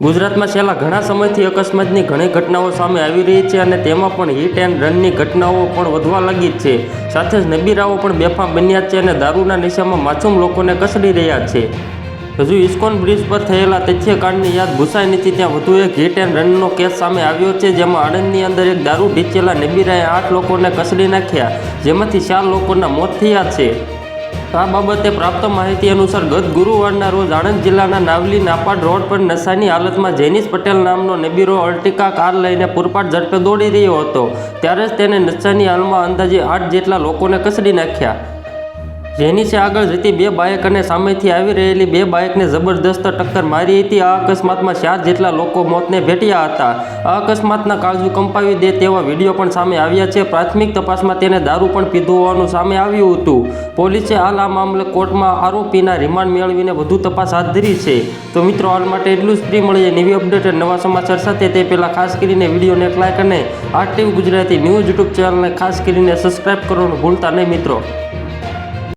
ગુજરાતમાં છેલ્લા ઘણા સમયથી અકસ્માતની ઘણી ઘટનાઓ સામે આવી રહી છે અને તેમાં પણ હિટ એન્ડ રનની ઘટનાઓ પણ વધવા લાગી છે. સાથે જ નબીરાઓ પણ બેફામ બન્યા છે અને દારૂના નશામાં માસૂમ લોકોને કસડી રહ્યા છે. હજુ ઇસ્કોન બ્રિજ પર થયેલા તથ્યકાંડની યાદ ભૂસાઈ નથી. ત્યાં વધુ એક હિટ એન્ડ રનનો કેસ સામે આવ્યો છે, જેમાં આણંદની અંદર એક દારૂ ઢીચેલા નબીરાએ આઠ લોકોને કસડી નાખ્યા, જેમાંથી ચાર લોકોના મોત થયા છે. આ બાબતે પ્રાપ્ત માહિતી અનુસાર ગત ગુરુવારના રોજ આણંદ જિલ્લાના નાવલી નાપાડ રોડ પર નશાની હાલતમાં જેનિસ પટેલ નામનો નબીરો અર્ટિકા કાર લઈને પૂરપાટ ઝડપે દોડી રહ્યો હતો. ત્યારે જ તેને નશાની હાલમાં અંદાજે આઠ જેટલા લોકોને કસડી નાખ્યા. જેનિસે આગળ જતી બે બાઇક અને સામેથી આવી રહેલી બે બાઇકને જબરદસ્ત ટક્કર મારી હતી. આ અકસ્માતમાં ચાર જેટલા લોકો મોતને ભેટ્યા હતા. આ અકસ્માતના કાળજુ કંપાવી દે તેવા વીડિયો પણ સામે આવ્યા છે. પ્રાથમિક તપાસમાં તેને દારૂ પણ પીધું હોવાનું સામે આવ્યું હતું. પોલીસે હાલ આ મામલે કોર્ટમાં આરોપીના રિમાન્ડ મેળવીને વધુ તપાસ હાથ ધરી છે. તો મિત્રો, હાલ માટે એટલું જ. ફ્રી મળીએ નવી અપડેટ નવા સમાચાર સાથે. તે પહેલાં ખાસ કરીને વિડીયોને એક લાઇક અને ટીવી ગુજરાતી ન્યૂઝ યુટ્યુબ ચેનલને ખાસ કરીને સબસ્ક્રાઇબ કરવાનું ભૂલતા નહીં મિત્રો.